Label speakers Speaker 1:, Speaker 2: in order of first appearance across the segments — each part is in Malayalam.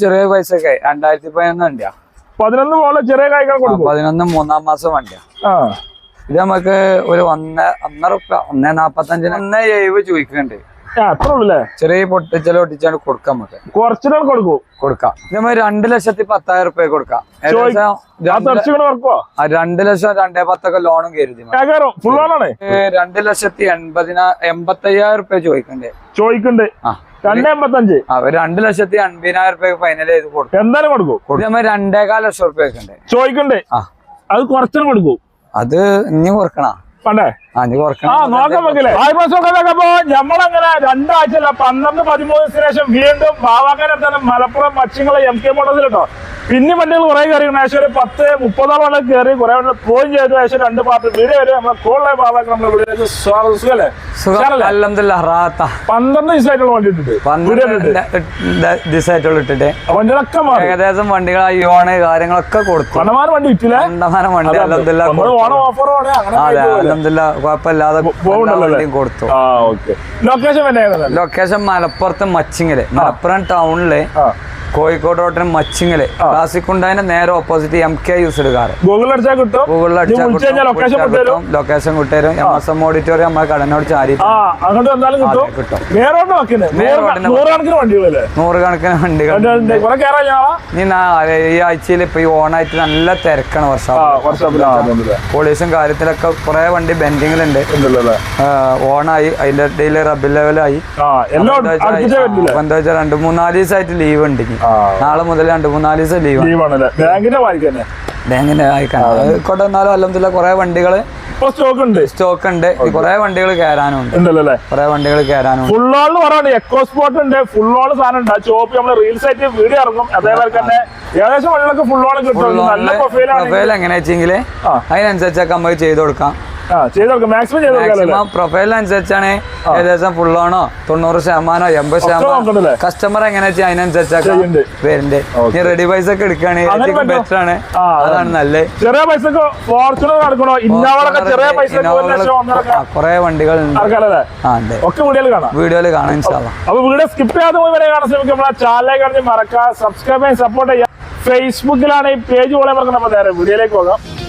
Speaker 1: ചെറിയ പൈസക്ക് രണ്ടായിരത്തി പതിനൊന്ന് വണ്ടിയാ.
Speaker 2: പതിനൊന്ന് മോളെ ചെറിയ കായ്ക്കാൻ കൊടുക്കും.
Speaker 1: പതിനൊന്ന് മൂന്നാം മാസം വണ്ടിയാ. ഇത് നമുക്ക് ഒരു ഒന്ന് ഒന്നര ഒന്നേ നാപ്പത്തഞ്ചിന് ഒന്നേ എഴുപത് ചോദിക്കുന്നുണ്ട്.
Speaker 2: അത്രേ ഉള്ളൂ അല്ലേ
Speaker 1: ചെറിയ പൊട്ടിച്ചല ഒട്ടിച്ചാണ് കൊടുക്കാം നമുക്ക്.
Speaker 2: കുറച്ചിട്ട് കൊടുക്കും?
Speaker 1: കൊടുക്കാം. ഇതേ രണ്ടു ലക്ഷത്തി പത്തായിരം റുപ്യ കൊടുക്കാം. രണ്ട് ലക്ഷം രണ്ടേ പത്തൊക്കെ ലോണും കരുതി രണ്ട് ലക്ഷത്തി എൺപതിനാ എൺപത്തയ്യായിരം റുപ്യ ചോദിക്കണ്ടേ?
Speaker 2: ചോദിക്കണ്ട്. രണ്ടേ എൺപത്തഞ്ച്?
Speaker 1: ലക്ഷത്തി അൻപതിനായിരം റുപ്യ ഫൈനൽ ചെയ്ത് കൊടുക്കും.
Speaker 2: എന്തായാലും കൊടുക്കും.
Speaker 1: നമ്മൾ രണ്ടേകാൽ ലക്ഷം റുപ്യ
Speaker 2: ചോദിക്കണ്ടേ. അത് കുറച്ചിനും കൊടുക്കും.
Speaker 1: അത് ഇനി കുറക്കണ
Speaker 2: വേണ്ടേ
Speaker 1: ആ ഇനി
Speaker 2: ആ
Speaker 1: കുറക്കണം
Speaker 2: നോക്കാം വെക്കലേ അപ്പൊ നമ്മളങ്ങനെ രണ്ടാഴ്ച അല്ല പന്ത്രണ്ട് പതിമൂന്ന് ശേഷം വീണ്ടും ബാവാക്കാനെത്താൻ മലപ്പുറം മച്ചിങ്ങളെ എം കെ മോട്ടോഴ്സിൽ കേട്ടോ. പിന്നെ വണ്ടികൾ കുറെ കയറി. ഏകദേശം ഒരു പത്ത് മുപ്പതോളം വണ്ടി കയറി കുറെ വണ്ടി പോയി ചെയ്തു. ഏകദേശം രണ്ട് പാർട്ടി വീട് വരെ. നമ്മളെ കൂടുതലായി ബാവാക്ക സ്വാഗതം. സുഖല്ലേ
Speaker 1: റാത്ത.
Speaker 2: പന്ത്രണ്ട് ദിവസമായിട്ടുള്ള വണ്ടി ഇട്ടിട്ട്.
Speaker 1: ദിവസമായിട്ടുള്ള ഇട്ടിട്ട്.
Speaker 2: വണ്ടികളൊക്കെ
Speaker 1: ഏകദേശം വണ്ടികൾ യോണ് കാര്യങ്ങളൊക്കെ കൊടുത്തു.
Speaker 2: വണ്ടി ഇട്ടില്ല
Speaker 1: വണ്ടി
Speaker 2: ഓണം ഓഫറോടെ അങ്ങനെ?
Speaker 1: അലഹമില്ല കുഴപ്പമില്ലാതെ കൊടുത്തു.
Speaker 2: ലൊക്കേഷൻ
Speaker 1: ലൊക്കേഷൻ മലപ്പുറത്ത് മച്ചിങ്ങൽ. മലപ്പുറം
Speaker 2: ടൗണിൽ
Speaker 1: കോഴിക്കോട് റോഡിന് മച്ചിങ്ങൽ. ക്ലാസിക് ഉണ്ടായതിന്റെ നേരെ opposite M K used car
Speaker 2: ഗൂഗിളിൽ അടിച്ചാൽ കിട്ടും.
Speaker 1: ഗൂഗിളിൽ
Speaker 2: അടിച്ചാൽ കിട്ടും. ലൊക്കേഷൻ
Speaker 1: കിട്ടും. എം എസ് എം ഓഡിറ്റോറിയം നമ്മളെ കടനോട് ചാരി
Speaker 2: കിട്ടും. നൂറുകണക്കിന്
Speaker 1: വണ്ടികൾ ഇനി നാ- ഈ ആഴ്ചയിൽ ഇപ്പൊ ഈ ഓണായിട്ട് നല്ല തിരക്കാണ് വർഷം പോലീസും കാര്യത്തിലൊക്കെ കുറെ വണ്ടി ബെൻഡിങ്ങിലുണ്ട്. ഓണായി. അതിന്റെ ഇടയിൽ റബ്ബിൽ ലെവലായി എന്താ വെച്ചാൽ രണ്ട് മൂന്നാൽ ദിവസമായിട്ട് ലീവ് ഉണ്ട് ഇനി.
Speaker 2: ആ
Speaker 1: നാളെ മുതൽ രണ്ട് മൂന്നാൽ ദിവസം ലീവ്
Speaker 2: ബാങ്കിന്റെ വായിക്കന്നെ
Speaker 1: ബാങ്കിന്റെ ആയിക്കാണ് കൊണ്ടു വന്നാലും അല്ലെന്നില്ല കുറെ വണ്ടികൾ
Speaker 2: ഇപ്പൊ സ്റ്റോക്ക് ഉണ്ട്.
Speaker 1: സ്റ്റോക്ക് ഉണ്ട്. കുറെ വണ്ടികൾ
Speaker 2: കയറാനുണ്ട്.
Speaker 1: കുറെ വണ്ടികൾ കയറാനും ഉണ്ട്
Speaker 2: ഫുൾ ഓൾ പറയാണ്ട് എക്കോ സ്പോട്ട് ഉണ്ട്. ഫുൾ ഓൾ സാധനം ഉണ്ട്. ചോപ്പ് നമ്മൾ റീൽസ് ആയിട്ട് വീഡിയോ ഇറങ്ങും. അതേപോലെ തന്നെ ഏകദേശം വണ്ടികളൊക്കെ ഫുൾ ഓൾ കിട്ടും നല്ല
Speaker 1: പ്രൊഫൈൽ എങ്ങനെ വെച്ചെങ്കിൽ. അതിനനുസരിച്ചൊക്കെ നമുക്ക്
Speaker 2: ആ ചെയ്ത് കൊടുക്കാം. മാക്സിമം
Speaker 1: പ്രൊഫൈൽ അനുസരിച്ചാണ് ഏകദേശം ഫുള്ളാണോ തൊണ്ണൂറ് ശതമാനോ എൺപത് ശതമാനം? കസ്റ്റമർ എങ്ങനെ വെച്ചാൽ
Speaker 2: അതിനനുസരിച്ചാണ്.
Speaker 1: ഇനി റെഡി പൈസ ഒക്കെ എടുക്കുകയാണെങ്കിൽ? ബെറ്റർ ആണ്. അതാണ്. നല്ലത്
Speaker 2: ചെറിയ ഒന്നര
Speaker 1: കുറെ വണ്ടികൾ
Speaker 2: വീഡിയോയിൽ കാണാം.
Speaker 1: വീഡിയോയിൽ കാണാൻ
Speaker 2: അപ്പൊ വീഡിയോ സ്കിപ്പ് ചെയ്യാതെ കാണാൻ ശ്രമിക്കും മറക്കാം സബ്സ്ക്രൈബ് ചെയ്യാൻ സപ്പോർട്ട് ചെയ്യാം. ഫേസ്ബുക്കിലാണ് ഈ പേജ് പോലെ മറക്കുന്നത് വീഡിയോയിലേക്ക് പോകാം.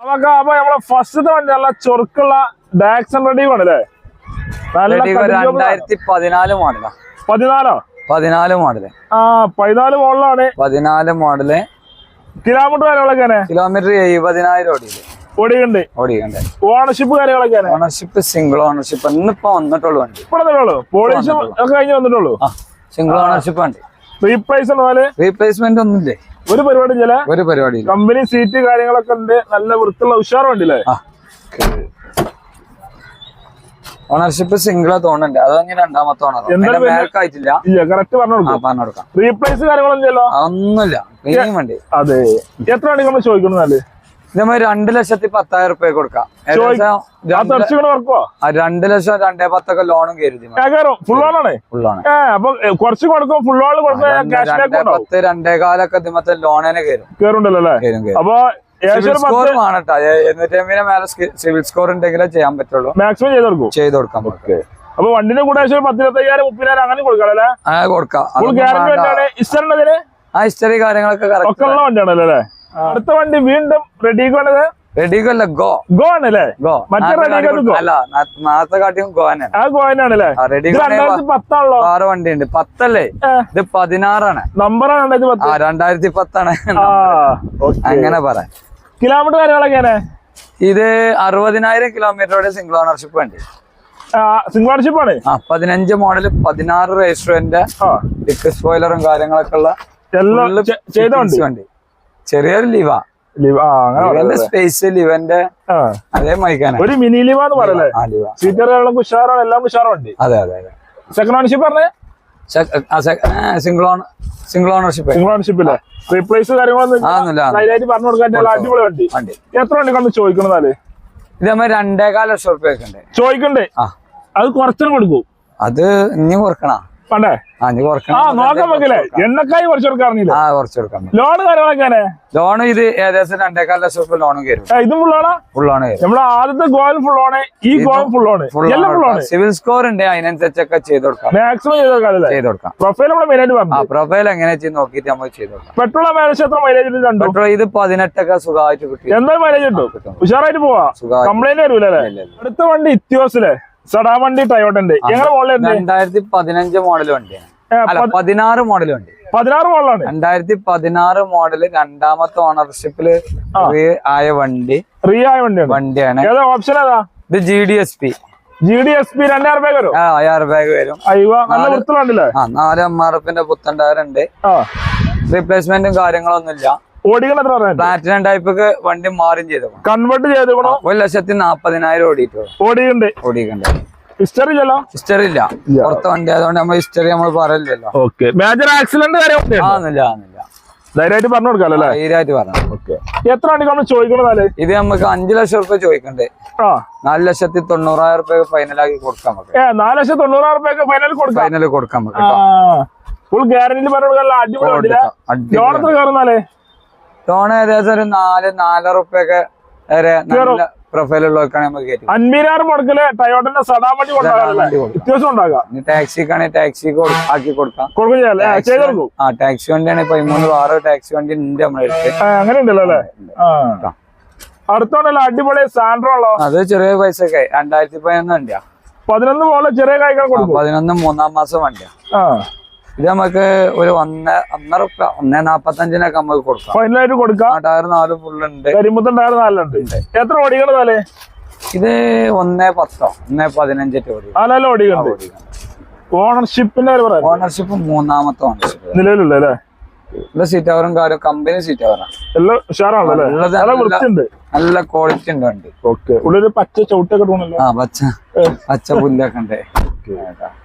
Speaker 2: നമുക്ക് അപ്പൊ നമ്മളെ ഫസ്റ്റത്തെ വണ്ടി നല്ല ചൊറുക്കുള്ള ഡാക്സൺ റെഡി അല്ലേ ആണ്.
Speaker 1: രണ്ടായിരത്തി പതിനാല് മോഡലാ
Speaker 2: പതിനാലോ?
Speaker 1: പതിനാല് മോഡൽ
Speaker 2: ആ പതിനാല് മോഡലാണ്.
Speaker 1: പതിനാല് മോഡൽ
Speaker 2: കിലോമീറ്റർ കാര്യങ്ങളൊക്കെ
Speaker 1: കിലോമീറ്റർ എഴുപതിനായിരം ഓടി
Speaker 2: ഓടിയുണ്ട്
Speaker 1: ഓടിക്കണ്ടേ
Speaker 2: ഓണർഷിപ്പ് കാര്യങ്ങളൊക്കെ
Speaker 1: ഓണർഷിപ്പ് സിംഗിൾ ഓണർഷിപ്പ് ഇന്നിപ്പോ വന്നിട്ടുള്ളൂ വണ്ടി.
Speaker 2: ഇവിടെ പോളിഷ് ഒക്കെ കഴിഞ്ഞ് വന്നിട്ടുള്ളൂ?
Speaker 1: സിംഗിൾ ഓണർഷിപ്പ് ഉണ്ട്
Speaker 2: റീപ്ലേസ് പോലെ?
Speaker 1: റീപ്ലേസ്മെന്റ് ഒന്നുമില്ലേ?
Speaker 2: ഒരു പരിപാടി
Speaker 1: ഒരു പരിപാടി
Speaker 2: കമ്പനി സീറ്റ് കാര്യങ്ങളൊക്കെ ഉണ്ട്. നല്ല വൃത്തിയുള്ള ഉഷാർ വണ്ടിയില്ലേ
Speaker 1: ഓണർഷിപ്പ് സിംഗിളാ തോന്നുന്നുണ്ട്. അത് അങ്ങനെ രണ്ടാമത്തെ ഓണർ
Speaker 2: ആയിട്ടില്ല കറക്റ്റ് പറഞ്ഞു റീപ്ലേസ് കാര്യങ്ങളൊന്നും
Speaker 1: വണ്ടി
Speaker 2: അതെ. എത്ര വണ്ടി നമ്മൾ ചോദിക്കുന്നതല്ലേ
Speaker 1: ഇതേ രണ്ട് ലക്ഷത്തി പത്തായിരം റുപ്യ കൊടുക്കാം. രണ്ടു ലക്ഷം രണ്ടേ പത്തൊക്കെ ലോണും കരുതി
Speaker 2: ഫുൾ അപ്പൊ കുറച്ച് കൊടുക്കും ഫുൾ
Speaker 1: പത്ത് രണ്ടേ കാലൊക്കെ ഇതിമത്തെ ലോണിനെ കയറും.
Speaker 2: കയറുണ്ടല്ലോ അപ്പൊ
Speaker 1: സ്കോർ മേലെ സിവിൽ സ്കോർ ഉണ്ടെങ്കിലേ ചെയ്യാൻ പറ്റുള്ളൂ.
Speaker 2: മാക്സിമം ചെയ്ത് കൊടുക്കും?
Speaker 1: ചെയ്ത് കൊടുക്കാം
Speaker 2: അപ്പൊ വണ്ടിന്റെ കൂടെ പത്തിരുപത്തയ്യായിരം മുപ്പതിനായിരം അങ്ങനെ കൊടുക്കാം അല്ലേ?
Speaker 1: ആ കൊടുക്കാം. ആ ഹിസ്റ്ററി കാര്യങ്ങളൊക്കെ കറക്റ്റ്
Speaker 2: വണ്ടിയാണല്ലോ അല്ലേ? അടുത്ത വണ്ടി വീണ്ടും റെഡി കൊണ്ടത്
Speaker 1: റെഡിഗല്ല ഗോ.
Speaker 2: ഗോ ആണല്ലേ?
Speaker 1: ഗോ.
Speaker 2: മറ്റേ റെഡിഗോ
Speaker 1: അല്ല നാളത്തെ കാട്ടിയും ഗോ ആണ്
Speaker 2: ആ ഗോ തന്നെയാണല്ലേ?
Speaker 1: ആ റെഡി
Speaker 2: ഇത് രണ്ടായിരത്തി പത്താണല്ലോ.
Speaker 1: ആറ് വണ്ടി ഉണ്ട് പത്തല്ലേ. ഇത് പതിനാറാണ്.
Speaker 2: നമ്പറാണ് രണ്ടായിരത്തി
Speaker 1: ആ
Speaker 2: പത്ത്
Speaker 1: രണ്ടായിരത്തി പത്താണ്. അങ്ങനെ പറ.
Speaker 2: കിലോമീറ്റർ കാര്യങ്ങളൊക്കെയാണ്
Speaker 1: ഇത് അറുപതിനായിരം കിലോമീറ്ററോടെ സിംഗിൾ ഓണർഷിപ്പ് വണ്ടി.
Speaker 2: സിംഗിൾ ഓണർഷിപ്പ് ആണ്?
Speaker 1: ആ പതിനഞ്ച് മോഡൽ പതിനാറ് രജിസ്റ്ററിന്റെ
Speaker 2: ഡിക്സ്
Speaker 1: ഡിക്ക് സ്പോയിലറും കാര്യങ്ങളൊക്കെ ഉള്ള
Speaker 2: എല്ലാം ചെയ്ത വണ്ടി.
Speaker 1: ചെറിയൊരു ലിവ. ലിവന്റെ സ്പേസ് ലിവന്റെ അതേ മൈക്കാന
Speaker 2: ഒരു മിനി ലിവ എന്ന് പറയല്ലേ? സീറ്ററുകളും ഉഷാറാണ് എല്ലാം ഉഷാറുണ്ട്.
Speaker 1: അതെ അതെ അതെ.
Speaker 2: സെക്കൻഡ് ഓണർഷിപ്പ് പറഞ്ഞേ?
Speaker 1: Single on single ownership
Speaker 2: single ownership ഇല്ലേ? റീപ്ലേസ് കാര്യങ്ങളൊന്നും പറഞ്ഞു കൊടുക്കാൻ അടിപൊളി വണ്ടി. എത്ര വണ്ടി കൊണ്ട് ചോദിക്കണമെന്നാൽ
Speaker 1: ഇത് നമ്മൾ രണ്ടേകാൽ ലക്ഷം റുപ്യ
Speaker 2: ചോദിക്കണ്ടേ? അത് കുറച്ചും കൊടുക്കും.
Speaker 1: അത് ഇനി കുറക്കണ.
Speaker 2: വേണ്ടേ
Speaker 1: ആ
Speaker 2: നോക്കാൻ വെക്കല്ലേ എണ്ണക്കായി കുറച്ച് കൊടുക്കാറില്ല
Speaker 1: ആ കുറച്ച് കൊടുക്കാം.
Speaker 2: ലോണ് കാര്യങ്ങളൊക്കെ
Speaker 1: ലോൺ ഇത് ഏകദേശം രണ്ടേക്കാൽ ലക്ഷം രൂപ ലോണും കയറും.
Speaker 2: ഇതും ഫുള്ളാണ്
Speaker 1: ലോൺ കയറും.
Speaker 2: നമ്മളെ ആദ്യത്തെ ഗോൾ ഫുള്ളാണ് ഈ ഗോൾ ഫുള്ളാണ് ഫുള്ളാണ്
Speaker 1: സിവിൽ സ്കോർ ഉണ്ട് അതിനനുസരിച്ചൊക്കെ ചെയ്ത് കൊടുക്കാം.
Speaker 2: മാക്സിമം ചെയ്ത് കൊടുക്കാല്ലേ
Speaker 1: ചെയ്ത് കൊടുക്കാം.
Speaker 2: പ്രൊഫൈൽ നമ്മളെ മെയിനായിട്ട് പറഞ്ഞു
Speaker 1: പ്രൊഫൈൽ എങ്ങനെ ചെയ്ത് നോക്കിയിട്ട് നമ്മൾ ചെയ്ത് കൊടുക്കാം.
Speaker 2: പെട്രോൾ മൈലേജ് എത്ര മൈലേജ് രണ്ടു
Speaker 1: പെട്രോൾ ഇത് പതിനെട്ടൊക്കെ സുഖമായിട്ട് കിട്ടും.
Speaker 2: എന്തായാലും മൈലേജ് കിട്ടും. ഉഷാറായിട്ട് പോവാ? കംപ്ലൈന്റ് വരൂല. അടുത്ത വണ്ടി ഇത്യോസിലെ സടാ വണ്ടി ടയോട്ടന്റെ ഞങ്ങളെ മോഡൽ
Speaker 1: രണ്ടായിരത്തി പതിനഞ്ച് മോഡൽ വണ്ടിയാണ് പതിനാറ് മോഡൽ വണ്ടി.
Speaker 2: പതിനാറ് മോഡലാണ്
Speaker 1: രണ്ടായിരത്തി പതിനാറ് മോഡൽ രണ്ടാമത്തെ ഓണർഷിപ്പിൽ ആയ വണ്ടി.
Speaker 2: റീ ആയ വണ്ടി
Speaker 1: വണ്ടിയാണ്.
Speaker 2: ഏതാ ഓപ്ഷൻ ഏതാ?
Speaker 1: ഇത് G D S P
Speaker 2: G D S P രണ്ടായിരം രൂപ വരും?
Speaker 1: അയ്യായിരം ബാഗ് വരും. നാല് എം ആർ എഫിന്റെ പുത്തൻ ടയർ ഉണ്ട് റീപ്ലേസ്മെന്റും കാര്യങ്ങളൊന്നുമില്ല. പ്ലാറ്റിനം ടൈപ്പ് വണ്ടി മാറും ചെയ്തു?
Speaker 2: കൺവേർട്ട് ചെയ്തേക്കണോ?
Speaker 1: ഒരു ലക്ഷത്തി നാപ്പതിനായിരം ഓടിയിട്ടുള്ളൂ.
Speaker 2: ഓടിയുണ്ട്
Speaker 1: ഓടിയിട്ടുണ്ട്.
Speaker 2: ഹിസ്റ്ററി ഇല്ലല്ലോ?
Speaker 1: ഹിസ്റ്ററി ഇല്ല. പുറത്തെ വണ്ടി ആയതുകൊണ്ട് നമ്മൾ ഹിസ്റ്ററി നമ്മൾ പറയില്ലല്ലോ
Speaker 2: ഓക്കെ മേജർ ആക്സിഡന്റ് കാര്യം
Speaker 1: ആന്നില്ല ആന്നില്ല.
Speaker 2: ധൈര്യമായിട്ട് പറഞ്ഞു കൊടുക്കാലോ അല്ലേ?
Speaker 1: ധൈര്യമായിട്ട് പറഞ്ഞു.
Speaker 2: ഓക്കെ എത്ര വണ്ടി നമ്മൾ ചോദിക്കണതാൽ
Speaker 1: ഇത് നമുക്ക് അഞ്ചു ലക്ഷം റുപ്യ ചോദിക്കണ്ടേ? നാല് ലക്ഷത്തി തൊണ്ണൂറായിരം റുപ്യ ഫൈനലാക്കി കൊടുക്കാം നമുക്ക്.
Speaker 2: നാല് ലക്ഷത്തി തൊണ്ണൂറായിരം റുപ്യ ഫൈനൽ കൊടുക്കാം.
Speaker 1: ഫൈനൽ കൊടുക്കാം നമുക്ക്
Speaker 2: ഫുൾ ഗ്യാരണ്ടി പറഞ്ഞു കൊടുക്കാനുള്ള അടിപൊളി. ലോൺ എത്ര കയറുന്നാലേ
Speaker 1: ലോൺ ഏകദേശം ഒരു നാല് നാലര റുപ്യൊക്കെ വരെ നല്ല പ്രൊഫൈൽ ഉള്ളവർക്കാണ് നമുക്ക് കയറ്റി
Speaker 2: അൻപതിനായിരം മുടക്കൽ ടയോട്ടന്റെ സദാ വണ്ടി. വ്യത്യാസം ഉണ്ടാകാം
Speaker 1: ഇനി ടാക്സിക്കാണെങ്കിൽ ടാക്സി ആക്കി കൊടുക്കാം.
Speaker 2: ആ,
Speaker 1: ടാക്സി വണ്ടിയാണ് പതിമൂന്ന് ആറ് ടാക്സി വണ്ടി ഉണ്ട് നമ്മുടെ അടുത്ത്.
Speaker 2: ആ, അങ്ങനെ ഉണ്ടല്ലോ അല്ലേ? ആ അടുത്തോണ്ടല്ലോ അടിപൊളി സാൻഡ്രോ ഉള്ളോ?
Speaker 1: അത് ചെറിയ പൈസക്കെ രണ്ടായിരത്തി പതിനൊന്ന് വണ്ടിയാ.
Speaker 2: പതിനൊന്ന് പോലെ ചെറിയ കായ്ക്കാൻ
Speaker 1: ആ,
Speaker 2: കൊടുക്കും
Speaker 1: പതിനൊന്ന് മൂന്നാം മാസം വണ്ടിയാ. ഇത് നമുക്ക് ഒരു ഒന്ന് ഒന്നര റുപ്യ ഒന്നേ നാപ്പത്തഞ്ചിനൊക്കെ നമുക്ക് കൊടുക്കാം.
Speaker 2: ഫൈനലായിട്ട് കൊടുക്കാം.
Speaker 1: ടയർ നാല് ഫുള്ളുണ്ട്
Speaker 2: കരിമുത്തുണ്ടായത് നാലുണ്ട് എത്ര ഓടിക്കണതാലേ
Speaker 1: ഇത് ഒന്നേ പത്തോ ഒന്നേ ഓടി
Speaker 2: ഓടിക്കണ്ട് ഓണർഷിപ്പിന്റെ
Speaker 1: ഓണർഷിപ്പ് മൂന്നാമത്തെ ഓണർഷിപ്പ്
Speaker 2: നിലവിലുള്ള അല്ലേ?
Speaker 1: സീറ്റ് അവറും കാര്യം കമ്പനി സീറ്റ് അവറാണ്
Speaker 2: നല്ല
Speaker 1: ക്വാളിറ്റി ഉണ്ട് വണ്ടി.
Speaker 2: പച്ച ചവിട്ടൊക്കെ
Speaker 1: ആ പച്ച പച്ച പുല്ലൊക്കെ ഉണ്ട്.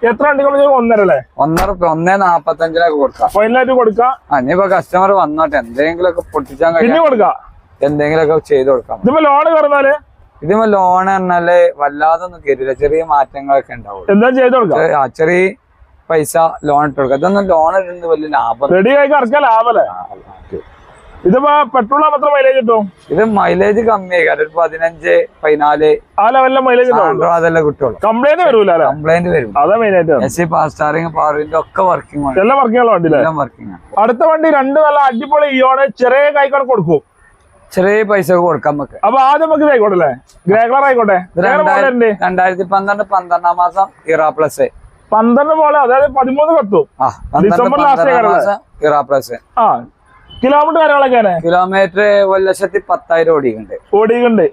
Speaker 2: എത്ര വണ്ടികൾ ഒന്നര അല്ലേ?
Speaker 1: ഒന്നര ഒന്നേ നാപ്പത്തഞ്ചിനൊക്കെ കൊടുക്കാം.
Speaker 2: ഫൈനലായിട്ട് കൊടുക്കാം.
Speaker 1: ഇനിയിപ്പോ കസ്റ്റമർ വന്നോട്ടെ എന്തെങ്കിലുമൊക്കെ പൊട്ടിച്ചാൻ
Speaker 2: പൊട്ടിച്ചാൽ
Speaker 1: കഴിയാം
Speaker 2: കൊടുക്കാം.
Speaker 1: എന്തെങ്കിലുമൊക്കെ ചെയ്ത് കൊടുക്കാം.
Speaker 2: ഇതിപ്പോ ലോൺ കയറുന്നാൽ
Speaker 1: ഇതിപ്പോ ലോൺ പറഞ്ഞാൽ വല്ലാതെ ഒന്നും കയറില്ല ചെറിയ മാറ്റങ്ങളൊക്കെ ഉണ്ടാവും
Speaker 2: എന്താ ചെയ്ത് കൊടുക്കാം?
Speaker 1: ചെറിയ- ആ, ചെറിയ പൈസ ലോൺ ഇട്ട് കൊടുക്കാം. ഇതൊന്നും ലോൺ ഇടുന്നത് വലിയ ലാഭം
Speaker 2: റെഡി ആയി ലാഭല്ലേ ഇതിപ്പോ പെട്രോൾ മാത്രം മൈലേജ് കിട്ടും?
Speaker 1: ഇത് മൈലേജ് കമ്മിയായി. കാരണം പതിനഞ്ച് പതിനാല്.
Speaker 2: ആ ലെവലിലെ മൈലേജ്
Speaker 1: അതെല്ലാം കിട്ടുള്ളൂ.
Speaker 2: കംപ്ലൈന്റ് വരൂല
Speaker 1: കംപ്ലൈന്റ് വരും.
Speaker 2: അതാ മെയിൻ ആയിട്ട്
Speaker 1: എസ് സി പാർ സ്റ്റാറിംഗ് പവറിന്റെ ഒക്കെ വർക്കിംഗ് ആണ്.
Speaker 2: എല്ലാം വർക്കിംഗ് വണ്ടി
Speaker 1: എല്ലാം വർക്കിംഗ് ആണ്.
Speaker 2: അടുത്ത വണ്ടി രണ്ട് നല്ല അടിപൊളി ഇയോണ് ചെറിയ കൈക്കാണ് കൊടുക്കും.
Speaker 1: ചെറിയ പൈസ കൊടുക്കാം നമുക്ക്.
Speaker 2: അപ്പൊ ആദ്യം നമുക്ക് ആയിക്കോട്ടെ അല്ലേ? ഗ്രേ കളർ ആയിക്കോട്ടെ
Speaker 1: രണ്ടായിരത്തി പന്ത്രണ്ട് പന്ത്രണ്ടാം മാസം ഇറാ പ്ലസ്
Speaker 2: പന്ത്രണ്ട് പോലെ അതായത് പതിമൂന്ന് കത്തും ഡിസംബർ
Speaker 1: ലാസ്റ്റ് ഇറാ പ്ലസ്
Speaker 2: ആ കിലോമീറ്റർ കാര്യങ്ങളൊക്കെയാണ്
Speaker 1: കിലോമീറ്റർ ഒരു ലക്ഷത്തി പത്തായിരം ഓടിയുണ്ട്
Speaker 2: ഓടിയുണ്ട്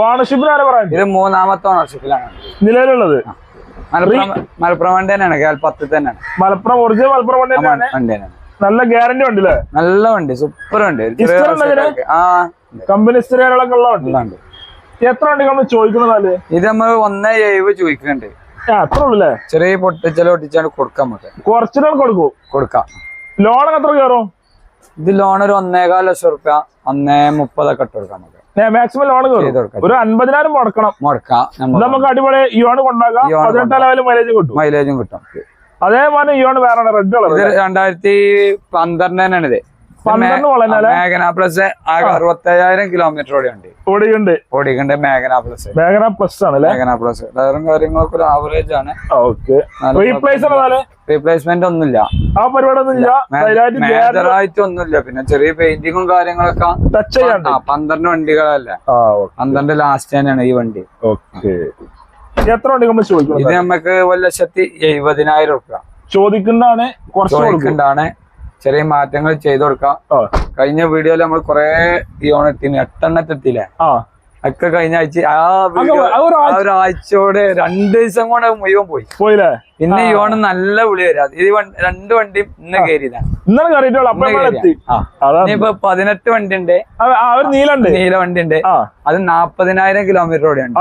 Speaker 2: ഓണർഷിപ്പിന് ആരെ പറയാൻ
Speaker 1: ഇത് മൂന്നാമത്തെ ഓണർഷിപ്പിലാണ്
Speaker 2: നിലവിലുള്ളത്.
Speaker 1: മലപ്പുറം മലപ്പുറം വണ്ടി തന്നെയാണ്. കേൾപ്പത്തിൽ തന്നെയാണ്.
Speaker 2: മലപ്പുറം ഒറിജിനൽ മലപ്പുറം വണ്ടി തന്നെയാണ്. നല്ല ഗ്യാരണ്ടി വണ്ടി അല്ലേ
Speaker 1: നല്ല വണ്ടി സൂപ്പർ വണ്ടി.
Speaker 2: കമ്പനി ഉള്ള വണ്ടി.
Speaker 1: ഉണ്ട്.
Speaker 2: എത്ര വണ്ടി നമ്മൾ ചോദിക്കുന്നത്
Speaker 1: ഇത് നമ്മൾ ഒന്നേ ഏഴ് ചോദിക്കുന്നുണ്ട്.
Speaker 2: അത്ര ഉള്ളേ
Speaker 1: ചെറിയ പൊട്ടിച്ചല ഒട്ടിച്ചാണ് കൊടുക്കാം നമുക്ക്.
Speaker 2: കുറച്ചിട്ട് കൊടുക്കും.
Speaker 1: കൊടുക്കാം.
Speaker 2: ലോണൊക്കെ എത്ര കയറും?
Speaker 1: ഇത് ലോൺ ഒരു ഒന്നേകാൽ ലക്ഷം റുപ്യ. ഒന്നേ മുപ്പതൊക്കെ ഇട്ട് കൊടുക്കാം നമുക്ക്.
Speaker 2: മാക്സിമം ലോൺ ഒരു അൻപതിനായിരം മുടക്കണം.
Speaker 1: മുടക്കാം.
Speaker 2: നമുക്ക് അടിപൊളി ഇയോൺ കൊണ്ടാക്കാം
Speaker 1: മൈലേജും
Speaker 2: പതിനെട്ടാം ലെവൽ മൈലേജ് കിട്ടും.
Speaker 1: മൈലേജും കിട്ടും.
Speaker 2: അതേപോലെ ഇയോൺ വേറെ റെഡ് കളർ
Speaker 1: രണ്ടായിരത്തി പന്ത്രണ്ട് തന്നെയാണ് ഇത്.
Speaker 2: പന്ത്രണ്ട്
Speaker 1: മേഘന പ്ലസ് ആകെ അറുപത്തയ്യായിരം കിലോമീറ്റർ ഓടിയുണ്ട്.
Speaker 2: ഓടിയുണ്ട്.
Speaker 1: ഓടിക്കുണ്ട് മേഘന പ്ലസ്
Speaker 2: മേഘന പ്ലസ് ആണ്
Speaker 1: മേഘന പ്ലസ് ടയറും കാര്യങ്ങളൊക്കെ ഒരു ആവറേജ് ആണ്.
Speaker 2: ഓക്കെ.
Speaker 1: റീപ്ലേസ്മെന്റ് ഒന്നുമില്ല.
Speaker 2: ആ പരിപാടി ഒന്നുമില്ല
Speaker 1: മേജർ ഒന്നുമില്ല. പിന്നെ ചെറിയ പെയിന്റിങ്ങും കാര്യങ്ങളൊക്കെ
Speaker 2: ടച്ച് ചെയ്യാണ്ട്
Speaker 1: പന്ത്രണ്ട് വണ്ടികളല്ലേ? പന്ത്രണ്ട് ലാസ്റ്റ് തന്നെയാണ് ഈ വണ്ടി.
Speaker 2: ഓക്കെ. എത്ര വണ്ടി നമ്മൾ ചോദിക്കുന്നത്?
Speaker 1: ഇത് നമുക്ക് ഒരു ലക്ഷത്തി എഴുപതിനായിരം റുപ്യ
Speaker 2: ചോദിക്കുന്നതാണ് കുറച്ച്
Speaker 1: ചോദിക്കണ്ടാണ് ചെറിയ മാറ്റങ്ങൾ ചെയ്തു കൊടുക്കാം. കഴിഞ്ഞ വീഡിയോയിൽ നമ്മൾ കുറെ യൂണിറ്റിന്
Speaker 2: ആ.
Speaker 1: ഒക്കെ കഴിഞ്ഞ ആഴ്ച ആ
Speaker 2: ഒരു
Speaker 1: ആ ഒരാഴ്ചയോടെ രണ്ട് ദിവസം കൊണ്ട് മുഴുവൻ പോയി.
Speaker 2: പോയില്ലേ?
Speaker 1: പിന്നെ ഈ ഓണം നല്ല വിളി വരാ. ഇത് രണ്ട് വണ്ടിയും ഇന്ന് കയറിയതാണ് ഇനിയിപ്പോ പതിനെട്ട് വണ്ടി ഉണ്ട് നീല വണ്ടി ഉണ്ട് അത് നാപ്പതിനായിരം കിലോമീറ്റർ ഓടെ ഉണ്ട്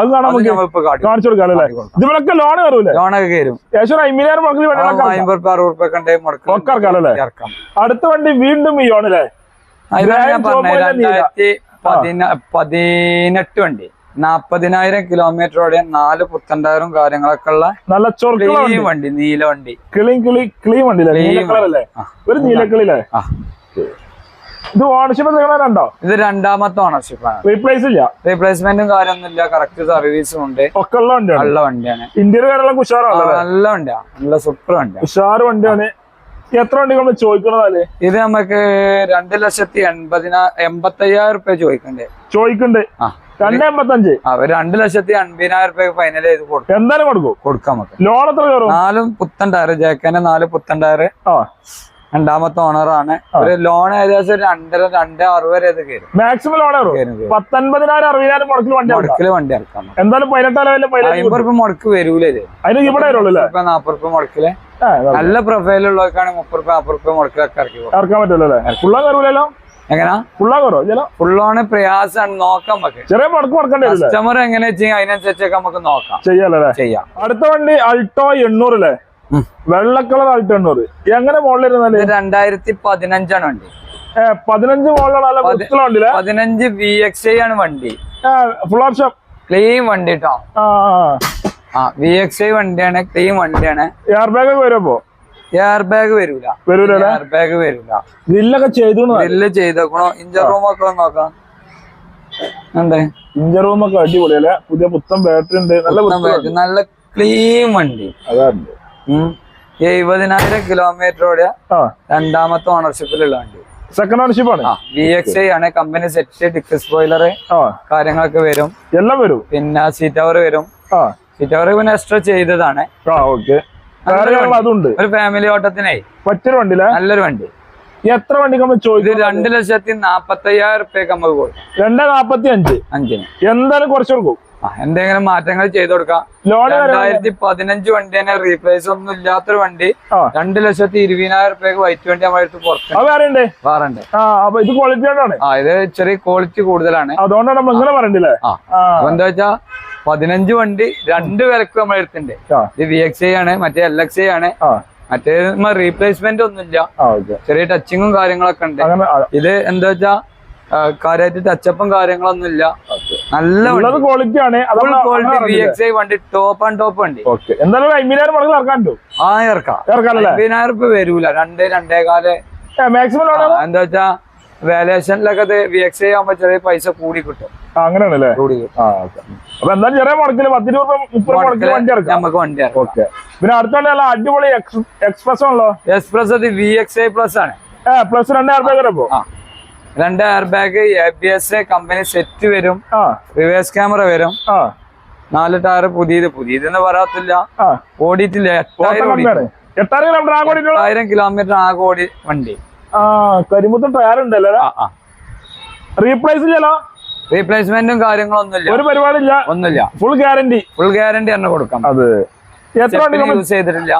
Speaker 1: ലോണൊക്കെ കയറും. അമ്പത് അറുപത് റുപ്യ കണ്ടേ
Speaker 2: അടുത്ത വണ്ടി വീണ്ടും ഈ ഓണല്ലേ
Speaker 1: ഞാൻ രണ്ടായിരത്തി പതിന പതിനെട്ട് വണ്ടി. നാപ്പതിനായിരം കിലോമീറ്റർ ഓടിയ നാല് പുത്തണ്ടായിരം കാര്യങ്ങളൊക്കെ ഉള്ള
Speaker 2: നല്ല
Speaker 1: ക്ലീൻ
Speaker 2: വണ്ടി.
Speaker 1: നീല വണ്ടി.
Speaker 2: കിളി കിളി കിളി വണ്ടി.
Speaker 1: ക്ലീൻ
Speaker 2: ഒരു നീലക്കിളില്ലേ ഇത്. ഓണർഷിപ്പ് നിങ്ങളുണ്ടോ
Speaker 1: ഇത് രണ്ടാമത്തെ ഓണർഷിപ്പാണ്
Speaker 2: റീപ്ലേസ് ഇല്ല.
Speaker 1: റീപ്ലേസ്മെന്റും കാര്യമൊന്നും ഇല്ല. കറക്റ്റ് സർവീസും ഉണ്ട്.
Speaker 2: ഒക്കെ ഉള്ള വണ്ടിയാണ്. ഇന്ത്യയിൽ കാര്യങ്ങളൊക്കെ ഉഷാറാണ്
Speaker 1: നല്ല വണ്ടിയാണ് നല്ല സൂപ്പർ വണ്ടിയാണ്
Speaker 2: ഉഷാറ് വണ്ടിയാണ്. എത്ര വണ്ടി നമ്മൾ ചോദിക്കണതല്ലേ
Speaker 1: ഇത് നമുക്ക് രണ്ട് ലക്ഷത്തി എൺപതിനാ എൺപത്തയ്യായിരം റുപ്യ ചോദിക്കണ്ടേ.
Speaker 2: ചോദിക്കണ്ട്. രണ്ട് എൺപത്തഞ്ച്?
Speaker 1: രണ്ട് ലക്ഷത്തി അൻപതിനായിരം റുപ്യ ഫൈനൽ ചെയ്ത് കൊടുക്കും.
Speaker 2: എന്തായാലും കൊടുക്കും?
Speaker 1: കൊടുക്കാം നമുക്ക്.
Speaker 2: ലോൺ എത്ര കയറും?
Speaker 1: നാലും പുത്തൻ ടയർ ജേക്കന്റെ നാല് പുത്തൻ ടയർ രണ്ടാമത്തെ ഓണറാണ് ഒരു ലോൺ ഏകദേശം ഒരു രണ്ടര രണ്ട് അറുപത് വരെ കയറും.
Speaker 2: Maximum loan. പത്തൊൻപതിനായിരം അറുപതിനായിരം മുടക്കിൽ വണ്ടി
Speaker 1: മുടക്കിൽ വണ്ടി ഇറക്കാം.
Speaker 2: എന്തായാലും പതിനെട്ടായിരം
Speaker 1: അമ്പത് റുപ്യ മുടക്ക് വരൂലേ
Speaker 2: അതിന് ഇവിടെ
Speaker 1: നാപ്പത് റുപ്യ മുടക്കിൽ.
Speaker 2: ആ, ഇതാ.
Speaker 1: നല്ല പ്രൊഫൈലുള്ളവർക്കാണ് മുപ്പത് റുപ്യ നാപ്പത് റുപ്യ ഇറക്കി
Speaker 2: ഇറക്കാൻ അല്ലേ ഫുള്ളാ കയറൂലല്ലോ
Speaker 1: എങ്ങനാ?
Speaker 2: ഫുള്ളാ കയറോ
Speaker 1: ഫുള്ളോണ് പ്രയാസമാണ് നോക്കാം പറ്റും.
Speaker 2: ചെറിയ മുടക്ക് മുടക്കേണ്ടി
Speaker 1: കസ്റ്റമർ എങ്ങനെ വെച്ചാൽ അതിനനുസരിച്ചൊക്കെ നമുക്ക് നോക്കാം.
Speaker 2: ചെയ്യാല്ലേ
Speaker 1: ചെയ്യാം.
Speaker 2: അടുത്ത വണ്ടി അൾട്ടോ എണ്ണൂറ് അല്ലേ വെള്ള കളർ ആൾട്ടോ എണ്ണൂറ്. എങ്ങനെ
Speaker 1: മോളിൽ രണ്ടായിരത്തി പതിനഞ്ചാണ് വണ്ടി.
Speaker 2: പതിനഞ്ച് വണ്ടിയില്ലേ?
Speaker 1: പതിനഞ്ച് വി എക്സ് ഐ ആണ് വണ്ടി.
Speaker 2: ഫുൾ ഓപ്ഷൻ
Speaker 1: ക്ലീൻ വണ്ടി കേട്ടോ
Speaker 2: ആ
Speaker 1: വി എക്സ് ഐ വണ്ടിയാണ് ക്ലീൻ വണ്ടിയാണ്.
Speaker 2: എയർ ബാഗ് വരുമ്പോ
Speaker 1: എയർ ബാഗ് വരൂല.
Speaker 2: വരൂല
Speaker 1: എയർ ബാഗ് വരൂല.
Speaker 2: ഗ്രില്ലൊക്കെ ചെയ്തു
Speaker 1: ഗ്രില്ല് ചെയ്തേക്കണോ? ഇഞ്ചർ റൂം ഒക്കെ നോക്കാം. എന്തേ?
Speaker 2: ഇഞ്ചർ റൂം ഒക്കെ അടിപൊളിയല്ലേ പുതിയ പുത്തൻ ബാറ്ററി ഉണ്ട്. നല്ല
Speaker 1: ബാറ്ററി, നല്ല ക്ലീൻ വണ്ടി.
Speaker 2: അതാണ്.
Speaker 1: എഴുപതിനായിരം കിലോമീറ്റർ ഓടിയ രണ്ടാമത്തെ ഓണർഷിപ്പിലുള്ള വണ്ടി.
Speaker 2: സെക്കൻഡ് ഓണർഷിപ്പ് ആണ്?
Speaker 1: വി എക്സ് ഐ ആണ്. കമ്പനി സെറ്റ് ഡിക്സ് സ്പോയിലർ കാര്യങ്ങളൊക്കെ വരും.
Speaker 2: എല്ലാം വരും?
Speaker 1: പിന്നെ സീറ്റ് അവർ വരും. സീറ്റ് പിന്നെ എക്സ്ട്രാ ചെയ്തതാണ്.
Speaker 2: ആ ഓക്കെ കാര്യങ്ങൾ അതുണ്ട്.
Speaker 1: ഒരു ഫാമിലി ഓട്ടത്തിനായി
Speaker 2: മറ്റൊരു വണ്ടി
Speaker 1: നല്ലൊരു വണ്ടി.
Speaker 2: എത്ര വണ്ടി നമ്മൾ ചോദിക്കും?
Speaker 1: രണ്ട് ലക്ഷത്തി നാപ്പത്തി അയ്യായിരം റുപ്യക്ക് നമ്മൾ കൊടുക്കാം.
Speaker 2: രണ്ടേ നാപ്പത്തി അഞ്ച്
Speaker 1: അഞ്ചിന്.
Speaker 2: എന്തായാലും കുറച്ച് കൊടുക്കും.
Speaker 1: എന്തെങ്കിലും മാറ്റങ്ങൾ ചെയ്ത് കൊടുക്കാം. രണ്ടായിരത്തി പതിനഞ്ച് വണ്ടി തന്നെ റീപ്ലേസ് ഒന്നും ഇല്ലാത്തൊരു വണ്ടി. രണ്ടു ലക്ഷത്തി ഇരുപതിനായിരം റുപ്യക്ക് വൈറ്റ് വണ്ടി നമ്മൾ എടുത്ത് പുറത്ത്. വേറുണ്ട്
Speaker 2: ഇത് ക്വാളിറ്റി
Speaker 1: ആ ഇത് ചെറിയ ക്വാളിറ്റി കൂടുതലാണ്.
Speaker 2: അതുകൊണ്ടാണ്
Speaker 1: എന്താ വെച്ചാ പതിനഞ്ച് വണ്ടി രണ്ട് വിലക്ക് നമ്മൾ എടുത്തിട്ടുണ്ട് ഇത് വി എക്സ് ഐ ആണ് മറ്റേ എൽ എക്സ് ഐ ആണ്. മറ്റേ റീപ്ലേസ്മെന്റ് ഒന്നുമില്ല. ചെറിയ ടച്ചിങ്ങും കാര്യങ്ങളൊക്കെ ഉണ്ട്. ഇത് എന്താ വെച്ചാ കാര്യമായിട്ട് ടച്ചപ്പും കാര്യങ്ങളൊന്നും ഇല്ല. നല്ല
Speaker 2: ക്വാളിറ്റി ആണ്.
Speaker 1: ക്വാളിറ്റി വി എക്സ് ഐ വണ്ടി ടോപ്പ് ആൻഡ് ടോപ്പ് വണ്ടി.
Speaker 2: എന്തായാലും അമ്പതിനായിരം
Speaker 1: ആ ഇറക്കാം. അമ്പതിനായിരം റുപ്യ വരൂല. രണ്ട് രണ്ടേ കാല
Speaker 2: മാക്സിമം
Speaker 1: എന്താ വെച്ചാ വാലേഷനിലൊക്കെ വി എക്സ് ഐ ആകുമ്പോ ചെറിയ പൈസ കൂടി കിട്ടും.
Speaker 2: അങ്ങനെയാണല്ലേ? ആ ഓക്കെ. അപ്പൊ എന്തായാലും ചെറിയ മുടക്കിൽ പത്ത് രൂപ മുപ്പത് മുടക്കിൽ വണ്ടി ഇറക്കാം
Speaker 1: നമുക്ക് വണ്ടി ഇറക്കാം
Speaker 2: ഓക്കെ. പിന്നെ അടുത്തോണ്ട് നല്ല അടിപൊളി എക്സ്പ്രസ് ആണല്ലോ?
Speaker 1: എക്സ്പ്രസ് അത് വി എക്സ് ഐ പ്ലസ് ആണ്.
Speaker 2: ഏ പ്ലസ് രണ്ട് രൂപ വരപ്പോ
Speaker 1: വരുമ്പോ രണ്ട് air bag A B S company set വരും. റിവേഴ്സ് ക്യാമറ വരും. നാല് ടയർ പുതിയത്. പുതിയതെന്ന് പറയാത്തില്ല. ഓടിയിട്ടില്ല. എട്ടായിരം
Speaker 2: കിലോമീറ്റർ ആകെ
Speaker 1: ഓടി വണ്ടി.
Speaker 2: കരിമുത്തം ടയർ ഉണ്ടല്ലോ? റീപ്ലേസ് ചെയ്യലോ
Speaker 1: റീപ്ലേസ്മെന്റും കാര്യങ്ങളൊന്നുമില്ല.
Speaker 2: ഒരു പരിപാടിയില്ല.
Speaker 1: ഒന്നുമില്ല.
Speaker 2: ഫുൾ ഗ്യാരണ്ടി
Speaker 1: ഫുൾ ഗ്യാരണ്ടി തന്നെ കൊടുക്കാം.
Speaker 2: അത്. എത്ര
Speaker 1: യൂസ് ചെയ്തിട്ടില്ല.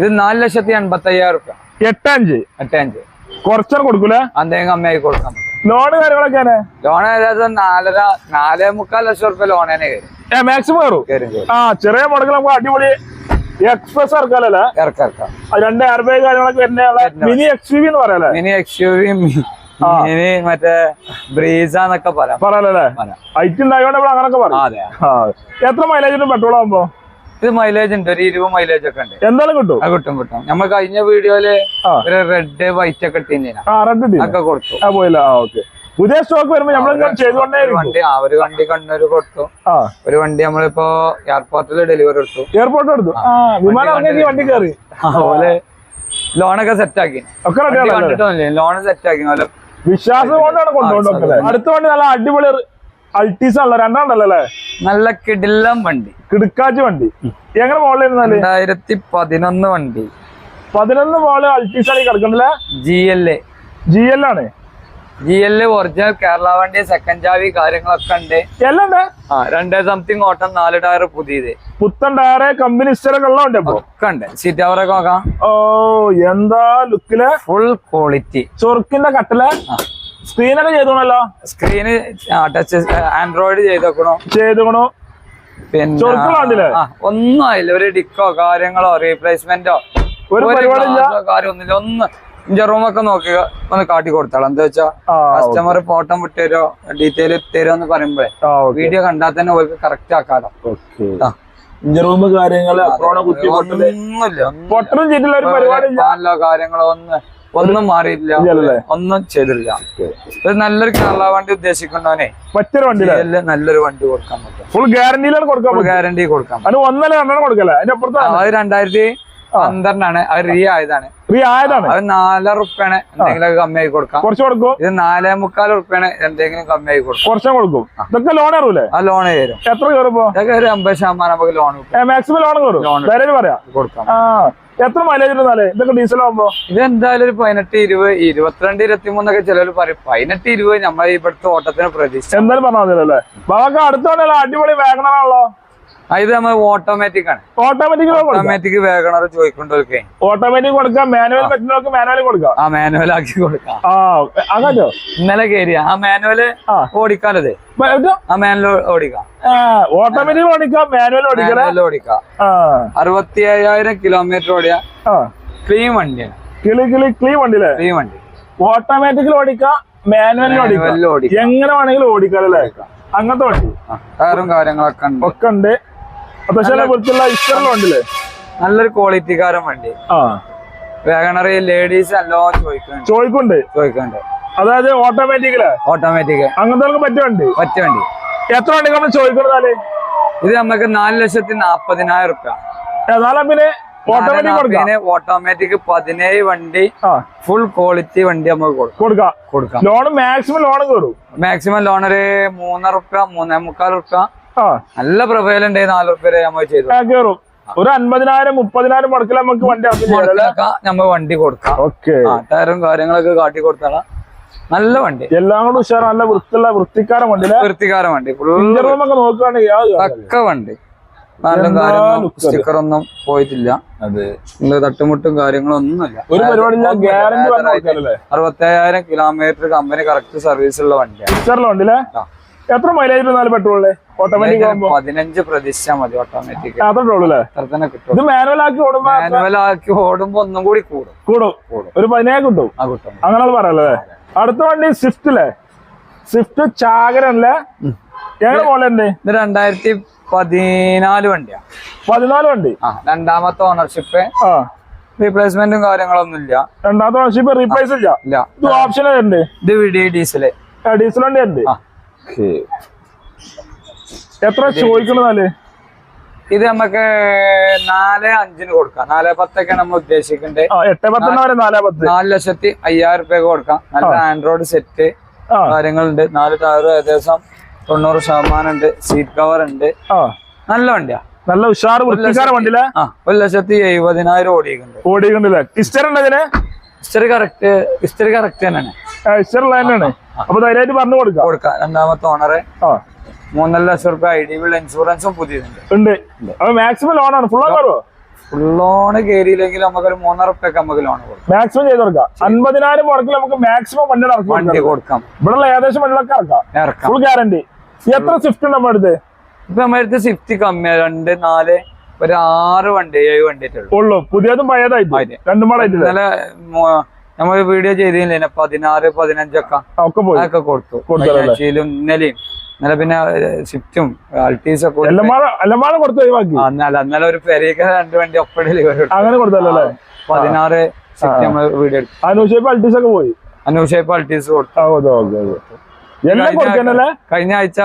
Speaker 1: ഇത് നാല് ലക്ഷത്തി എൺപത്തി അയ്യായിരം റുപ്യ.
Speaker 2: എട്ടഞ്ച്.
Speaker 1: എട്ടഞ്ച്.
Speaker 2: കുറച്ചാൽ കൊടുക്കൂലേ?
Speaker 1: എന്തെങ്കിലും കമ്മിയായി കൊടുക്കാം.
Speaker 2: ലോൺ കാര്യങ്ങളൊക്കെയാണ്
Speaker 1: ലോൺ ഏകദേശം നാലര നാലേ മുക്കാൽ ലക്ഷം റുപ്യ ലോൺ തന്നെ കയറും
Speaker 2: ഏ മാക്സിമം കയറും?
Speaker 1: കയറും കയറും.
Speaker 2: ആ ചെറിയ മുടക്കിൽ നമുക്ക് അടിപൊളി എക്സ്പ്രസ് ഇറക്കാലല്ലേ?
Speaker 1: ഇറക്കാം
Speaker 2: രണ്ട് എയർ ബാഗ് കാര്യങ്ങളൊക്കെ മിനി എക്സ് യു വി എന്ന് പറയാലേ
Speaker 1: mini X U V mini മറ്റേ ബ്രീസ എന്നൊക്കെ പറയാം.
Speaker 2: പറയാലല്ലേ?
Speaker 1: പറയാം.
Speaker 2: ഹൈറ്റ് ഉണ്ടായോണ്ട് നമ്മൾ അങ്ങനൊക്കെ പറയാം.
Speaker 1: അതെ.
Speaker 2: എത്ര മൈലേജ് ഉണ്ട് പെട്രോൾ ആകുമ്പോ
Speaker 1: ഇത് മൈലേജ് ഉണ്ട് ഒരു ഇരുപത് മൈലേജ് ഒക്കെ ഉണ്ട്.
Speaker 2: എന്തായാലും കിട്ടും?
Speaker 1: കിട്ടും കിട്ടും. നമ്മൾ കഴിഞ്ഞ
Speaker 2: വീഡിയോയിൽ
Speaker 1: ഒരു റെഡ് വൈറ്റ് ഒക്കെ
Speaker 2: ഇട്ടിന് ടീം
Speaker 1: കൊടുത്തു.
Speaker 2: പോയില്ല? ഓക്കെ. പുതിയ സ്റ്റോക്ക് വരുമ്പോ നമ്മളിങ്ങനെ ചെയ്തുകൊണ്ടേ
Speaker 1: വണ്ടി ആ ഒരു വണ്ടി കണ്ണൂർ കൊടുത്തു. ഒരു വണ്ടി നമ്മളിപ്പോ എയർപോർട്ടിൽ ഡെലിവറി എടുത്തു
Speaker 2: എയർപോർട്ട് എടുത്തു വിമാനം വണ്ടി കയറി.
Speaker 1: അതുപോലെ ലോണൊക്കെ സെറ്റ് ആക്കി
Speaker 2: ഒക്കെ
Speaker 1: ലോൺ സെറ്റ് ആക്കി
Speaker 2: വിശ്വാസം കൊണ്ടാണ് കൊണ്ടുപോകുന്നത് അടുത്ത വണ്ടി നല്ല അടിപൊളി അൾട്ടീസ് ആണല്ലോ രണ്ടാണ്ടല്ലോ അല്ലേ
Speaker 1: നല്ല കിടിലം വണ്ടി.
Speaker 2: കിടുക്കാച്ച് വണ്ടി. എങ്ങനെ മോളിൽ
Speaker 1: രണ്ടായിരത്തി പതിനൊന്ന് വണ്ടി.
Speaker 2: പതിനൊന്ന് മോൾ അൾട്ടീസ് ആണ് കിടക്കണ്ടല്ലേ
Speaker 1: G L A
Speaker 2: G L ആണ്.
Speaker 1: ജി എൽ ഒറിജിനൽ കേരള വണ്ടി സെക്കൻഡ് ചാവി കാര്യങ്ങളൊക്കെ ഉണ്ട്.
Speaker 2: എല്ലാം ഉണ്ട്
Speaker 1: ആ രണ്ടേ സംതിങ് ഓട്ടം നാല് ടയർ പുതിയത്.
Speaker 2: പുത്തൻ ടയറ് കമ്പനി ഉണ്ട്.
Speaker 1: ഒക്കെ സീറ്റ് നോക്കാം.
Speaker 2: ഓ എന്താ ലുക്കിൽ
Speaker 1: ഫുൾ ക്വാളിറ്റി
Speaker 2: ചൊറുക്കിന്റെ കട്ടിൽ സ്ക്രീനൊക്കെ ചെയ്തോണല്ലോ?
Speaker 1: സ്ക്രീന് ടച്ച് ആൻഡ്രോയിഡ് ചെയ്തേക്കണോ.
Speaker 2: ചെയ്തോണു
Speaker 1: പിന്നെ ഒന്നും ആയില്ല. ഒരു ഡിക്കോ കാര്യങ്ങളോ റീപ്ലേസ്മെന്റോ
Speaker 2: ഒരു.
Speaker 1: കാര്യമൊന്നുമില്ല ഒന്ന് ഇഞ്ചർ റൂമൊക്കെ നോക്കി ഒന്ന് കാട്ടി കൊടുത്താളാം. എന്താ വെച്ചാ കസ്റ്റമർ ഫോട്ടോ വിട്ടുതരോ ഡീറ്റെയിൽ എന്ന് പറയുമ്പോഴേ വീഡിയോ കണ്ടാൽ തന്നെ അവർക്ക് കറക്റ്റ് ആക്കാലോ.
Speaker 2: കാര്യങ്ങൾ
Speaker 1: ഒന്നുമില്ല ഒന്നും കാര്യങ്ങളോ ഒന്നും ഒന്നും മാറിയില്ല ഒന്നും ചെയ്തില്ല ഒരു നല്ലൊരു കേരള വണ്ടി ഉദ്ദേശിക്കുന്നവനെ
Speaker 2: മറ്റൊരു
Speaker 1: വണ്ടി നല്ലൊരു വണ്ടി കൊടുക്കാൻ പറ്റും.
Speaker 2: ഫുൾ ഗ്യാരണ്ടിയിലാണ് കൊടുക്കാൻ
Speaker 1: ഗ്യാരണ്ടി കൊടുക്കാം പറ്റും
Speaker 2: ഒന്നല്ല
Speaker 1: ആ, അത് രണ്ടായിരത്തി പന്ത്രണ്ടാണ്. അത് റീ ആയതാണ്
Speaker 2: റീ ആയതാണ്?
Speaker 1: അത് നാലര റുപ്യാണ് എന്തെങ്കിലും കമ്മിയായി കൊടുക്കാം.
Speaker 2: കുറച്ച് കൊടുക്കും?
Speaker 1: ഇത് നാലേ മുക്കാൽ റുപ്യാണ് എന്തെങ്കിലും കമ്മിയായി കൊടുക്കും.
Speaker 2: കുറച്ചും കൊടുക്കും. ഇതൊക്കെ ലോൺ അറിയില്ലേ
Speaker 1: ആ ലോൺ തരും.
Speaker 2: എത്ര കയറുമ്പോ?
Speaker 1: ഒരു അമ്പത് ശതമാനം നമുക്ക് ലോൺ
Speaker 2: മാക്സിമം ലോൺ കയറും. ധൈര്യം പറയാം.
Speaker 1: കൊടുക്കാം.
Speaker 2: എത്ര മൈലേജ് ഇതൊക്കെ ഡീസൽ ആവുമ്പോ?
Speaker 1: ഇത് എന്തായാലും ഒരു പതിനെട്ട് ഇരുപത് ഇരുപത്തിരണ്ട് ഇരുപത്തി മൂന്നൊക്കെ ചിലർ പറയും. പതിനെട്ട് ഇരുപത് നമ്മളെ ഇവിടുത്തെ ഓട്ടത്തിന് പ്രതീക്ഷ.
Speaker 2: എന്തായാലും പറഞ്ഞാൽ മതിയല്ലേ? ബാബാക്ക് അടുത്തോണ്ടല്ലോ അടിപൊളി വാഗണറാണല്ലോ
Speaker 1: ഇത് നമ്മൾ ഓട്ടോമാറ്റിക് ആണ്.
Speaker 2: ഓട്ടോമാറ്റിക് വേഗം
Speaker 1: ഓട്ടോമാറ്റിക് വേഗണർ ചോദിക്കൊണ്ടൊക്കെ
Speaker 2: ഓട്ടോമാറ്റിക് കൊടുക്കാം. മാനുവൽ പറ്റുന്നവർക്ക് മാനുവൽ കൊടുക്കാം.
Speaker 1: ആ മാനുവൽ ആക്കി കൊടുക്കാം.
Speaker 2: അങ്ങനോ
Speaker 1: ഇന്നലെ കയറിയ ആ മാനുവൽ
Speaker 2: ഓടിക്കാനത്
Speaker 1: ഓടിക്കാലത് ആ മാനുവൽ ഓടിക്കാം.
Speaker 2: ഓട്ടോമാറ്റിക് ഓടിക്കാം മാനുവൽ
Speaker 1: ഓടിക്കാം
Speaker 2: ഓടിക്കാം.
Speaker 1: അറുപത്തി അയ്യായിരം കിലോമീറ്റർ ഓടിയ ക്ലീൻ വണ്ടിയാണ്.
Speaker 2: കിളി കിളി ക്ലീൻ വണ്ടിയില്ലേ?
Speaker 1: ക്ലീൻ വണ്ടി.
Speaker 2: ഓട്ടോമാറ്റിക്കിൽ ഓടിക്കാം മാനുവലിൽ ഓടിക്കാം. എങ്ങനെ വേണമെങ്കിലും ഓടിക്കാം അല്ലേ? അങ്ങനത്തെ വണ്ടി.
Speaker 1: ടയറും കാര്യങ്ങളൊക്കെ ഉണ്ട്.
Speaker 2: ഒക്കെ ഉണ്ട്.
Speaker 1: നല്ലൊരു ക്വാളിറ്റിക്കാരൻ വണ്ടി. വേഗണറി ലേഡീസ് എല്ലോ ചോദിക്കുന്നുണ്ട്.
Speaker 2: ചോദിക്കുന്നുണ്ട്.
Speaker 1: ചോദിക്കുന്നുണ്ട്.
Speaker 2: അതായത് ഓട്ടോമാറ്റിക്
Speaker 1: ഓട്ടോമാറ്റിക്
Speaker 2: അങ്ങനത്തെ പറ്റിയ വണ്ടി?
Speaker 1: പറ്റിയ വണ്ടി.
Speaker 2: എത്ര വണ്ടി നമ്മൾ ചോദിക്കുന്നത്
Speaker 1: ഇത് നമുക്ക് നാല് ലക്ഷത്തി നാപ്പതിനായിരം റുപ്യ.
Speaker 2: ഓട്ടോമാറ്റിക്
Speaker 1: പതിനേഴ് വണ്ടി ഫുൾ ക്വാളിറ്റി വണ്ടി നമുക്ക് കൊടുക്കാം.
Speaker 2: കൊടുക്കാം. ലോൺ മാക്സിമം ലോൺ കയറും.
Speaker 1: മാക്സിമം ലോൺ ഒരു മൂന്നര റുപ്യ മൂന്നേ മുക്കാൽ റുപ്യ. നല്ല പ്രൊഫൈൽ ഉണ്ട് നാല് റുപ്യ നമ്മൾ ചെയ്തു.
Speaker 2: കയറും ഒരു അൻപതിനായിരം മുപ്പതിനായിരം മുടക്കിൽ നമുക്ക് വണ്ടി
Speaker 1: നമ്മൾ വണ്ടി കൊടുക്കാം.
Speaker 2: ഓക്കെ.
Speaker 1: ടയറും കാര്യങ്ങളൊക്കെ കാട്ടി കൊടുത്താളാ നല്ല വണ്ടി.
Speaker 2: എല്ലാം കൂടെ ഉഷാർ നല്ല വൃത്തിയുള്ള വൃത്തിക്കാരൻ വണ്ടി
Speaker 1: വൃത്തിക്കാരൻ വണ്ടി.
Speaker 2: റൂം ഒക്കെ നോക്കുകയാണെങ്കിൽ യാതൊരു
Speaker 1: വണ്ടി. നല്ല
Speaker 2: എന്താ
Speaker 1: കാര്യങ്ങളും സ്റ്റിക്കറൊന്നും പോയിട്ടില്ല. അതെ. തട്ടുമുട്ടും കാര്യങ്ങളും ഒന്നുമില്ല
Speaker 2: ഒരു പരിപാടി
Speaker 1: അറുപത്തേഴായിരം കിലോമീറ്റർ കമ്പനി കറക്റ്റ് സർവീസ് ഉള്ള വണ്ടിയാണ്.
Speaker 2: വണ്ടിയിലെ. എത്ര മൈലേജ് ഇരുന്നാലും പെട്രോളിൽ ഓട്ടോമാറ്റിക് ആകുമ്പോ
Speaker 1: പതിനഞ്ച് പ്രതീക്ഷിച്ചാ മതി ഓട്ടോമാറ്റിക്
Speaker 2: അത്ര പെട്രോൾ അല്ലേ
Speaker 1: അത്ര തന്നെ കിട്ടും
Speaker 2: ഇത് മാനുവൽ ആക്കി ഓടുമ്പോ
Speaker 1: മാനുവൽ ആക്കി ഓടുമ്പോ ഒന്നും കൂടി കൂടും.
Speaker 2: കൂടും. ഒരു പതിനേഴ് കിട്ടും.
Speaker 1: ആ കിട്ടും.
Speaker 2: അങ്ങനെ പറയല്ലേ അടുത്ത വണ്ടി സ്വിഫ്റ്റ് അല്ലേ സ്വിഫ്റ്റ് ചാകരല്ലേ എങ്ങനെ പോലെ
Speaker 1: ഇത് രണ്ടായിരത്തി പതിനാല് വണ്ടിയാ.
Speaker 2: പതിനാല് വണ്ടി.
Speaker 1: ആ രണ്ടാമത്തെ ഓണർഷിപ്പ് റീപ്ലേസ്മെന്റും കാര്യങ്ങളൊന്നും ഇല്ല
Speaker 2: രണ്ടാമത്തെ ഓണർഷിപ്പ് റീപ്ലേസ് ഇല്ല.
Speaker 1: ഇല്ല.
Speaker 2: ഇത് ഓപ്ഷൻ ഉണ്ട്
Speaker 1: ഇത് വിഡി ഡീസൽ
Speaker 2: ഡീസൽ വണ്ടി ഉണ്ട്
Speaker 1: ആ
Speaker 2: എത്ര ചോദിക്കണതല്ലേ
Speaker 1: ഇത് നമുക്ക് നാല് അഞ്ചിന് കൊടുക്കാം. നാല് പത്തൊക്കെ നമ്മൾ
Speaker 2: ഉദ്ദേശിക്കുന്നുണ്ട് നാലാ
Speaker 1: ലക്ഷത്തി അയ്യായിരം രൂപ കൊടുക്കാം. നല്ല ആൻഡ്രോയിഡ് സെറ്റ് കാര്യങ്ങളുണ്ട്. നാല് ടയർ ഏകദേശം തൊണ്ണൂറ് ശതമാനം ഉണ്ട്. സീറ്റ് കവർ ഉണ്ട്. നല്ല വണ്ടിയാ.
Speaker 2: നല്ല ഉഷാർ വണ്ടിയിലെ?
Speaker 1: ഒരു ലക്ഷത്തി എഴുപതിനായിരം ഓടിയിട്ടുണ്ട്.
Speaker 2: ഓടിയിട്ടുണ്ട് ഇസ്റ്റർ ഉണ്ട്
Speaker 1: ഹിസ്റ്ററി കറക്റ്റ് ഹിസ്റ്ററി കറക്റ്റ് തന്നെയാണ്.
Speaker 2: ഉള്ള തന്നെയാണ് അപ്പൊ ധൈര്യമായിട്ട് പറഞ്ഞു കൊടുക്കാം.
Speaker 1: കൊടുക്കാം. രണ്ടാമത്തെ ഓണറെ
Speaker 2: ആ.
Speaker 1: മൂന്നര ലക്ഷം റുപ്യ ഐ ഡി ബിൾ ഇൻഷുറൻസും പുതിയതുണ്ട്.
Speaker 2: ഉണ്ട്. അപ്പൊ മാക്സിമം ലോൺ ആണ്. ഫുൾ
Speaker 1: ഫുൾ ലോണ് കയറിയില്ലെങ്കിൽ നമുക്കൊരു മൂന്നര റുപ്യൊക്കെ നമുക്ക് ലോൺ കൊടുക്കാം.
Speaker 2: മാക്സിമം ചെയ്ത് കൊടുക്കാം. അൻപതിനായിരം മുടക്കിൽ നമുക്ക് മാക്സിമം വണ്ടിയുടെ ഇറക്കി
Speaker 1: വണ്ടി
Speaker 2: കൊടുക്കാം. ഇവിടെ ഉള്ള ഏകദേശം വണ്ടികളൊക്കെ ഇറക്കാം. ഫുൾ ഗ്യാരണ്ടി എത്ര സ്വിഫ്റ്റ് ഉണ്ട് നമ്മുടെ അടുത്ത്?
Speaker 1: ഇപ്പൊ നമ്മുടെ അടുത്ത് സ്വിഫ്റ്റ് കമ്മിയാണ് രണ്ട് നാല് ഒരു ആറ് വണ്ടി ഏഴ് വണ്ടി ഉള്ളൂ.
Speaker 2: പുതിയതും പഴയതായിട്ട്. രണ്ടും
Speaker 1: മോ- നമ്മൾ വീഡിയോ ചെയ്തില്ലേ? പതിനാറ് പതിനഞ്ചൊക്കെ.
Speaker 2: ഒക്കെ
Speaker 1: കൊടുത്തു? ആഴ്ചയിലും ഇന്നലെയും. ഇന്നലെ പിന്നെ സ്വിഫ്റ്റും അൾട്ടീസും ഒക്കെ ഇന്നലെ ഇന്നലെ ഒരു പെരയൊക്കെ രണ്ട് വണ്ടി ഒപ്പം ഡെലിവറി പതിനാറ് സ്വിഫ്റ്റ് നമ്മൾ വീഡിയോ എടുത്തു.
Speaker 2: അനുഷേപ്പ് അൾട്ടീസ് ഒക്കെ പോയി?
Speaker 1: അനൂഷേപ്പ് അൾട്ടീസ് കൊടുത്തു. കഴിഞ്ഞ ആഴ്ച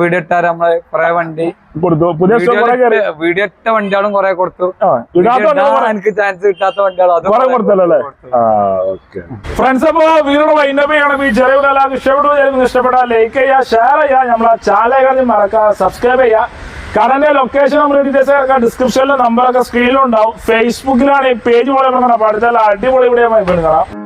Speaker 1: വീഡിയോ ഇട്ടാറ് നമ്മൾ കൊറേ വണ്ടി
Speaker 2: കൊടുത്തു. പുതിയ
Speaker 1: വീഡിയോ ഇട്ട വണ്ടികളും കൊറേ കൊടുത്തു. എനിക്ക് ചാൻസ് കിട്ടാത്ത വണ്ടികളും.
Speaker 2: ഫ്രണ്ട്സ് അപ്പൊ വീഡിയോ വൈൻഡപ്പ് ചെയ്യണം. ഈ ചെറിയ ഇഷ്ടപ്പെട്ടു. ഇഷ്ടപ്പെട്ടാൽ ലൈക്ക് ചെയ്യുക ഷെയർ ചെയ്യുക. നമ്മളെ ചാനൽ മറക്കുക സബ്സ്ക്രൈബ് ചെയ്യുക. കടന്റെ ലൊക്കേഷൻ നമ്മൾ ഡീറ്റെയിൽസ് ഡിസ്ക്രിപ്ഷനിലും നമ്പറൊക്കെ സ്ക്രീനിലുണ്ടാവും ഫേസ്ബുക്കിലാണ് ഈ പേജ് പോലെ അടുത്ത അടിപൊളി ഇവിടെ കാണാം.